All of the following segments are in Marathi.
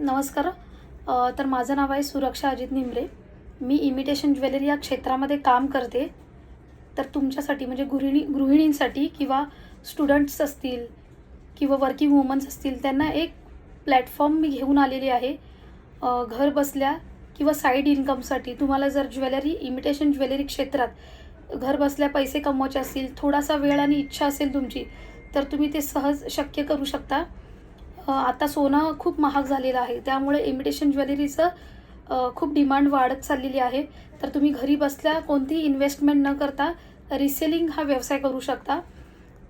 नमस्कार. तर माझं नाव आहे सुरक्षा अजित निमरे. मी इमिटेशन ज्वेलरी या क्षेत्रामध्ये काम करते. तर तुमच्यासाठी म्हणजे गृहिणी गृहिणींसाठी किंवा स्टुडंट्स असतील किंवा वर्किंग वुमन्स असतील त्यांना एक प्लॅटफॉर्म मी घेऊन आलेली आहे. घर बसल्या किंवा साईड इन्कमसाठी तुम्हाला जर ज्वेलरी इमिटेशन ज्वेलरी क्षेत्रात घर बसल्या पैसे कमवायचे असतील थोडासा वेळ आणि इच्छा असेल तुमची तर तुम्ही ते सहज शक्य करू शकता. आता सोनं खूप महाग झालेलं आहे. त्यामुळे इमिटेशन ज्वेलरीचं खूप डिमांड वाढत चाललेली आहे. तर तुम्ही घरी बसल्या कोणतीही इन्व्हेस्टमेंट न करता रिसेलिंग हा व्यवसाय करू शकता.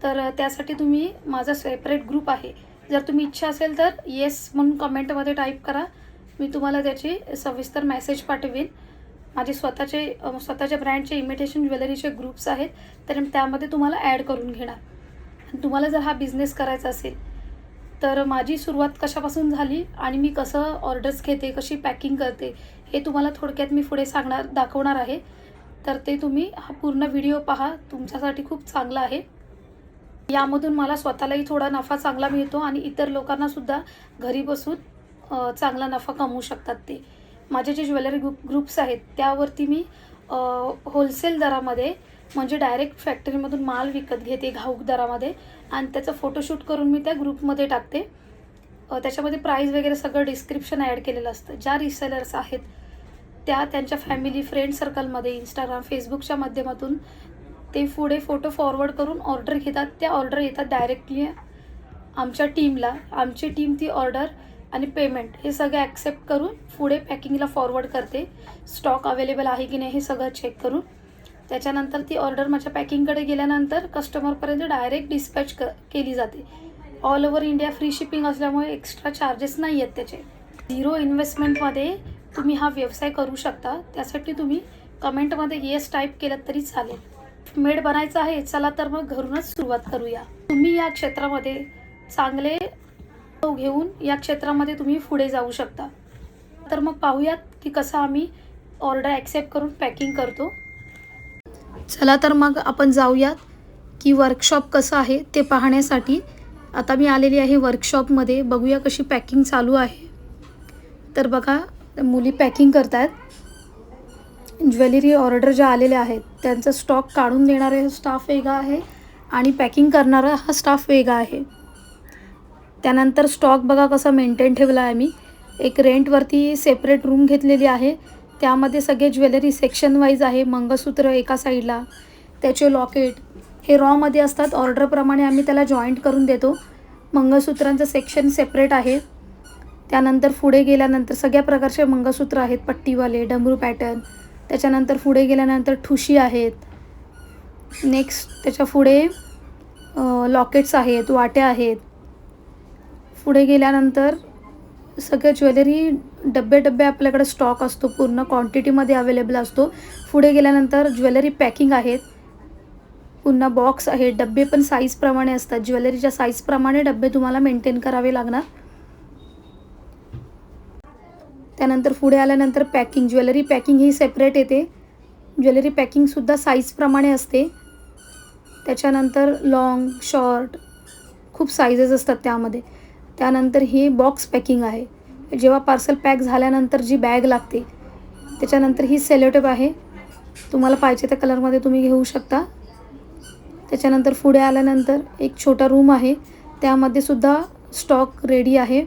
तर त्यासाठी तुम्ही माझा सेपरेट ग्रुप आहे. जर तुम्ही इच्छा असेल तर येस म्हणून कमेंटमध्ये टाईप करा. मी तुम्हाला त्याची सविस्तर मेसेज पाठवेन. माझे स्वतःचे स्वतःच्या ब्रँडचे इमिटेशन ज्वेलरीचे ग्रुप्स आहेत. तर त्यामध्ये तुम्हाला ॲड करून घेणार. तुम्हाला जर हा बिझनेस करायचा असेल तर माझी सुरुवात कशापासून झाली आणि मी कसं ऑर्डर्स घेते कशी पॅकिंग करते हे तुम्हाला थोडक्यात मी पुढे सांगणार दाखवणार आहे. तर ते तुम्ही हा पूर्ण व्हिडिओ पहा तुमच्यासाठी खूप चांगला आहे. यामधून मला स्वतःलाही थोडा नफा चांगला मिळतो आणि इतर लोकांनासुद्धा घरी बसून चांगला नफा कमवू शकतात ते. माझे जे ज्वेलरी ग्रुप ग्रुप्स आहेत त्यावरती मी होलसेल दरामध्ये म्हणजे डायरेक्ट फॅक्टरीमधून माल विकत घेते घाऊक दरामध्ये. आणि त्याचं फोटोशूट करून मी त्या ग्रुपमध्ये टाकते. त्याच्यामध्ये प्राईस वगैरे सगळं डिस्क्रिप्शन ॲड केलेलं असतं. ज्या रिसेलर्स आहेत त्या त्यांच्या फॅमिली फ्रेंड सर्कलमध्ये इंस्टाग्राम फेसबुकच्या माध्यमातून ते पुढे फोटो फॉरवर्ड करून ऑर्डर घेतात. त्या ऑर्डर येतात डायरेक्टली आमच्या टीमला आमची टीम ती ऑर्डर आणि पेमेंट हे सगळं ॲक्सेप्ट करून पुढे पॅकिंगला फॉरवर्ड करते. स्टॉक अवेलेबल आहे की नाही हे सगळं चेक करून. त्याच्यानंतर ती ऑर्डर माझ्या पॅकिंगकडे गेल्यानंतर कस्टमरपर्यंत डायरेक्ट डिस्पॅच क केली जाते. All over India free shipping असल्यामुळे एक्स्ट्रा चार्जेस नाही आहेत त्याचे. झिरो इन्व्हेस्टमेंटमध्ये तुम्ही हा व्यवसाय करू शकता. त्यासाठी तुम्ही कमेंटमध्ये येस टाईप केलं तरी चालेल. मेड बनायचं आहे चला तर मग घरूनच सुरुवात करूया. तुम्ही या क्षेत्रामध्ये चांगले घेऊन या क्षेत्रामध्ये तुम्ही पुढे जाऊ शकता. तर मग पाहूयात की कसं आम्ही ऑर्डर ॲक्सेप्ट करून पॅकिंग करतो. चला तर मग आपण जाऊयात की वर्कशॉप कसं आहे ते पाहण्यासाठी. आता मी आलेली आहे वर्कशॉपमध्ये बघूया कशी पॅकिंग चालू आहे. तर बघा मुली पॅकिंग करत आहेत ज्वेलरी ऑर्डर ज्या आलेल्या आहेत त्यांचा स्टॉक काढून देणारे स्टाफ वेगळा आहे आणि पॅकिंग करणारा हा स्टाफ वेगळा आहे. त्यानंतर स्टॉक बघा कसा मेंटेन ठेवला आहे मी. एक रेंटवरती सेपरेट रूम घेतलेली आहे. त्यामध्ये सगळे ज्वेलरी सेक्शन वाईज आहे मंगळसूत्र एका साईडला त्याचे लॉकेट हे रॉमध्ये असतात. ऑर्डरप्रमाणे आम्ही त्याला जॉईंट करून देतो. मंगळसूत्रांचं सेक्शन सेपरेट आहे. त्यानंतर पुढे गेल्यानंतर सगळ्या प्रकारचे मंगळसूत्र आहेत. पट्टीवाले डमरू पॅटर्न त्याच्यानंतर पुढे गेल्यानंतर ठुशी आहेत. नेक्स्ट त्याच्या पुढे लॉकेट्स आहेत वाट्या आहेत. पुढे गेल्यानंतर सगळ्या ज्वेलरी डब्बे डब्बे आपल्याकडे स्टॉक असतो पूर्ण क्वांटिटीमध्ये अवेलेबल असतो. पुढे गेल्यानंतर ज्वेलरी पॅकिंग आहेत. पुन्हा बॉक्स आहेत. डब्बे पण साईजप्रमाणे असतात. ज्वेलरीच्या साईजप्रमाणे डब्बे तुम्हाला मेंटेन करावे लागणार. त्यानंतर पुढे आल्यानंतर पॅकिंग ज्वेलरी पॅकिंग ही सेपरेट येते. ज्वेलरी पॅकिंगसुद्धा साईजप्रमाणे असते. त्याच्यानंतर लाँग शॉर्ट खूप साईजेस असतात त्यामध्ये. त्यानंतर ही बॉक्स पॅकिंग आहे. जेव्हा पार्सल पॅक झाल्यानंतर जी बॅग लागते त्याच्यानंतर ही सेलोटेप आहे. तुम्हाला पाहिजे त्या कलरमध्ये तुम्ही घेऊ शकता. त्याच्यानंतर पुढे आल्यानंतर एक छोटा रूम आहे. त्यामध्ये सुद्धा स्टॉक रेडी आहे.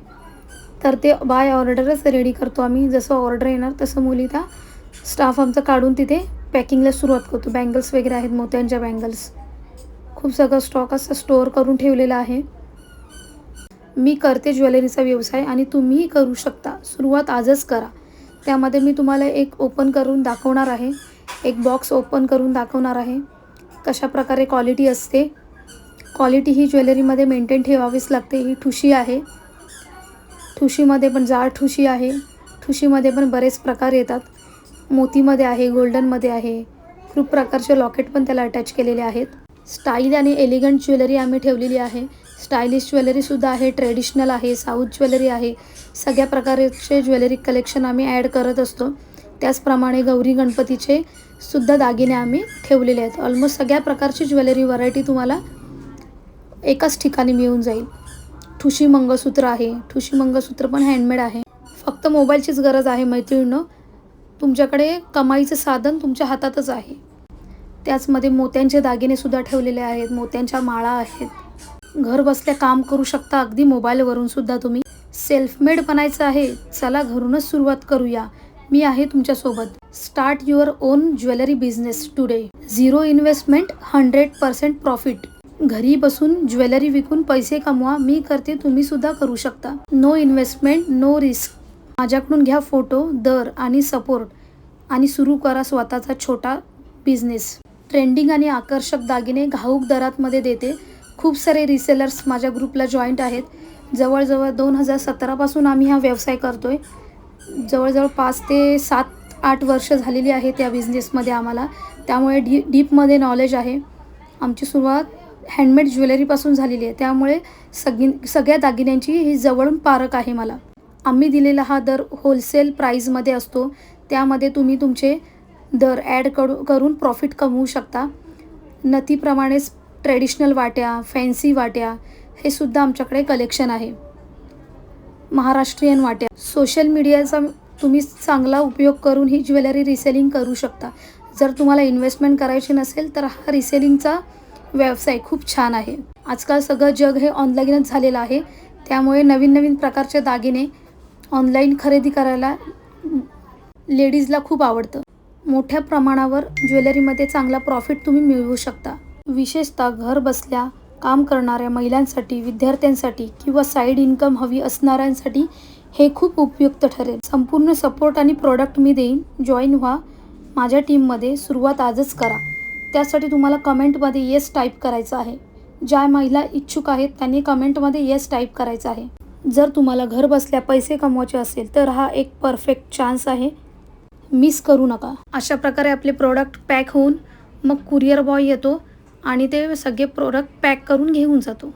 तर ते बाय ऑर्डरच रेडी करतो आम्ही. जसं ऑर्डर येणार तसं मुली त्या स्टाफ आमचं काढून तिथे पॅकिंगला सुरुवात करतो. बँगल्स वगैरे आहेत मोत्यांच्या बँगल्स खूप सगळं स्टॉक असं स्टोअर करून ठेवलेलं आहे. मी करते ज्वेलरीचा व्यवसाय आणि तुम्हीही करू शकता. सुरुवात आजच करा. त्यामध्ये मी तुम्हाला एक ओपन करून दाखवणार आहे. एक बॉक्स ओपन करून दाखवणार आहे. कशा प्रकारे क्वालिटी असते. क्वालिटी ही ज्वेलरीमध्ये मेंटेन ठेवावीच लागते. ही ठुशी आहे. ठुशीमध्ये पण जाड ठुशी आहे. ठुशीमध्ये पण बरेच प्रकार येतात. मोतीमध्ये आहे गोल्डनमध्ये आहे. खूप प्रकारचे लॉकेट पण त्याला अटॅच केलेले आहेत. स्टाईल आणि एलिगंट ज्वेलरी आम्ही ठेवलेली आहे. स्टायलिश ज्वेलरीसुद्धा आहे ट्रेडिशनल आहे साऊथ ज्वेलरी आहे. सगळ्या प्रकारचे ज्वेलरी कलेक्शन आम्ही ॲड करत असतो. त्याचप्रमाणे गौरी गणपतीचे सुद्धा दागिने आम्ही ठेवलेले आहेत. ऑलमोस्ट सगळ्या प्रकारची ज्वेलरी व्हरायटी तुम्हाला एकाच ठिकाणी मिळून जाईल. ठुशी मंगळसूत्र आहे. ठुशी मंगळसूत्र पण हँडमेड आहे. फक्त मोबाईलचीच गरज आहे मैत्रिणीनं. तुमच्याकडे कमाईचं साधन तुमच्या हातातच आहे. त्याचमध्ये मोत्यांचे दागिनेसुद्धा ठेवलेले आहेत. मोत्यांच्या माळा आहेत. घर बसल्या काम करू शकता. अगदी मोबाईलवरून सुद्धा तुम्ही. सेल्फ मेड बनायचं आहे. चला घरूनच सुरुवात करूया. मी आहे तुमच्यासोबत. Start your own jewellery business today. Zero investment hundred percent profit. घरी बसून ज्वेलरी विकून पैसे कमवा. मी करते तुम्ही सुद्धा करू शकता. No investment no risk. माझ्याकडून घ्या फोटो दर आणि सपोर्ट. आणि सुरू करा स्वतःचा छोटा बिझनेस. ट्रेंडिंग आणि आकर्षक दागिने घाऊक दरातमध्ये देते. खूप सारे रिसेलर्स माझ्या ग्रुपला जॉईंट आहेत. जवळजवळ दोन हजार सतरापासून आम्ही हा व्यवसाय करतो आहे जवळजवळ पाच ते सात आठ वर्ष झालेली आहे त्या बिझनेसमध्ये आम्हाला. त्यामुळे डी डीपमध्ये नॉलेज आहे. आमची सुरुवात हँडमेड ज्वेलरीपासून झालेली आहे. त्यामुळे सगळी सगळ्या दागिन्यांची ही जवळून पारख आहे मला. आम्ही दिलेला हा दर होलसेल प्राईजमध्ये असतो. त्यामध्ये तुम्ही तुमचे दर ॲड करू करून प्रॉफिट कमवू शकता. नथीप्रमाणेच ट्रेडिशनल वाट्या फॅन्सी वाट्या हे सुद्धा आमच्याकडे कलेक्शन आहे. महाराष्ट्रीयन वाट्या. सोशल मीडियाचा तुम्ही चांगला उपयोग करून ही ज्वेलरी रिसेलिंग करू शकता. जर तुम्हाला इन्व्हेस्टमेंट करायची नसेल तर हा रिसेलिंगचा व्यवसाय खूप छान आहे. आजकाल सगळं जग हे ऑनलाईनच झालेलं आहे. त्यामुळे नवीन नवीन प्रकारचे दागिने ऑनलाईन खरेदी करायला लेडीजला खूप आवडतं. मोठ्या प्रमाणावर ज्वेलरीमध्ये चांगला प्रॉफिट तुम्ही मिळवू शकता. विशेषतः घरबसल्या काम करणाऱ्या महिलांसाठी विद्यार्थ्यांसाठी किंवा साईड इन्कम हवी असणाऱ्यांसाठी हे खूप उपयुक्त ठरेल. संपूर्ण सपोर्ट आणि प्रोडक्ट मी देईन. जॉईन व्हा. माझ्या टीममध्ये सुरुवात आजच करा. त्यासाठी तुम्हाला कमेंटमध्ये येस टाईप करायचं आहे. ज्या महिला इच्छुक आहेत त्यांनी कमेंटमध्ये येस टाईप करायचं आहे. जर तुम्हाला घर बसल्या पैसे कमवायचे असेल तर हा एक परफेक्ट चान्स आहे. मिस करू नका. अशा प्रकारे आपले प्रोडक्ट पॅक होऊन मग कुरिअर बॉय येतो. आणि ते सगळे प्रोडक्ट पॅक करून घेऊन जातो.